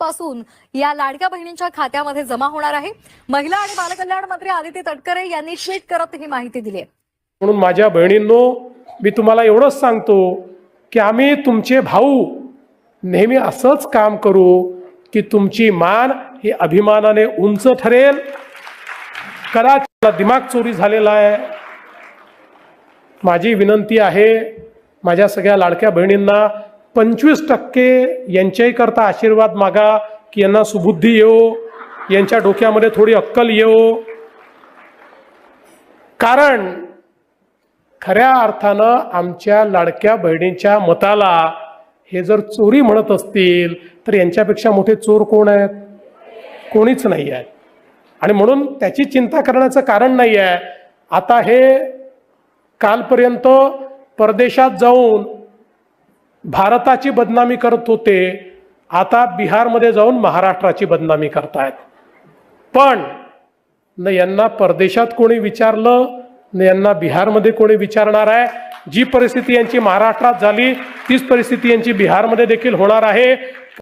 आजपासून या लाडक्या बहिणींच्या खात्यामध्ये जमा होणार आहे. महिला आणि बालकल्याण मंत्री आदिती तटकरे यांनी ट्विट करत ही माहिती दिली आहे. म्हणून माझ्या बहिणींनो मी तुम्हाला एवढंच सांगतो की आम्ही तुमचे भाऊ नेहमी असंच काम करू की तुमची मान ही अभिमानाने उंच ठरेल. कदाचित दिमाग चोरी झालेला आहे. माझी विनंती आहे माझ्या सगळ्या लाडक्या बहिणींना पंचवीस टक्के यांच्याही करता आशीर्वाद मागा की यांना सुबुद्धी येवो यांच्या डोक्यामध्ये थोडी अक्कल येवो. कारण खऱ्या अर्थानं आमच्या लाडक्या बहिणींच्या मताला हे जर चोरी म्हणत असतील तर यांच्यापेक्षा मोठे चोर कोण आहेत? कोणीच नाही आहे. आणि म्हणून त्याची चिंता करण्याचं कारण नाही आहे. आता हे कालपर्यंत परदेशात जाऊन भारताची बदनामी करत होते आता बिहारमध्ये जाऊन महाराष्ट्राची बदनामी करतायत. पण न यांना परदेशात कोणी विचारलं न यांना बिहारमध्ये कोणी विचारणार आहे. जी परिस्थिती यांची महाराष्ट्रात झाली तीच परिस्थिती यांची बिहारमध्ये देखील होणार आहे.